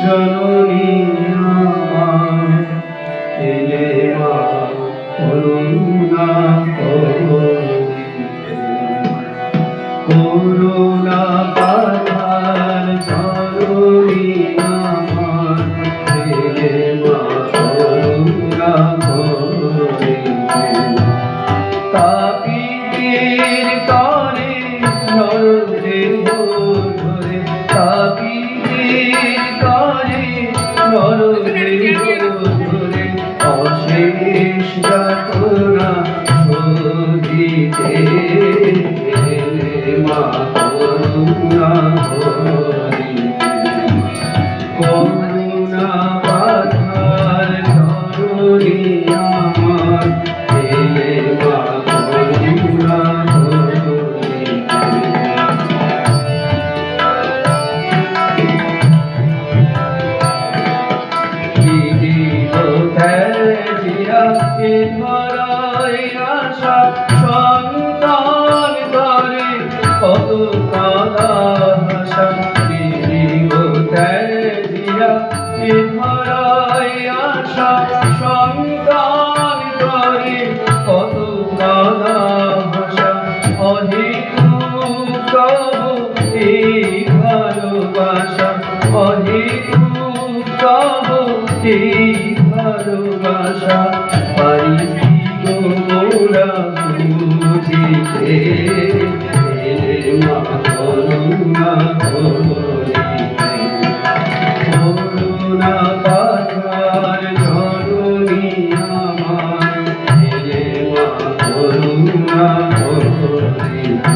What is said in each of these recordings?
জননী আমার এলে মা করুণা করুণা পাধার ধরুণী আমার এলে মা করুণা তাপি তীর Hallelujah. জগতে ভালোবাসা পারি গোরা বুঝিতে। করুণা করুণা পাথার ধরণী আমার করুণা করুণা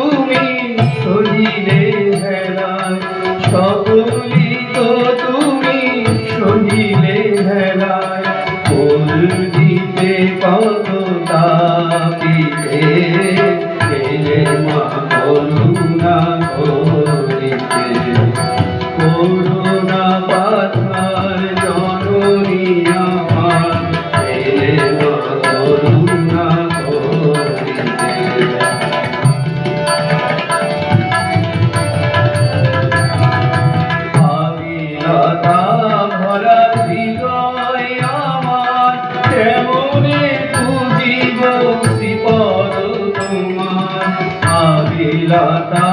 স্বপ্নে পুজিব শ্রীপদ তোমার আবিলতা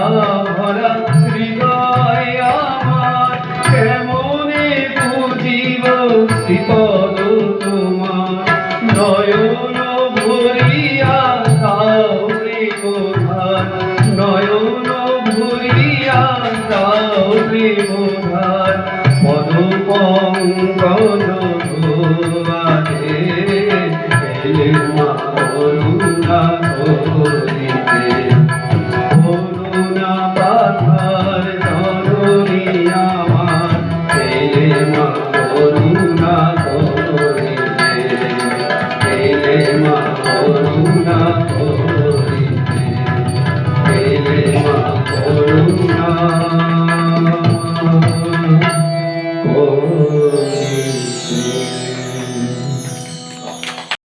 ভরা হৃদয় আমার। কেমনে পুজিব শ্রীপদ তোমার নয়ন ভরিয়া কাউরে কোথা নয়ন ভরিয়া কাউরে করুণা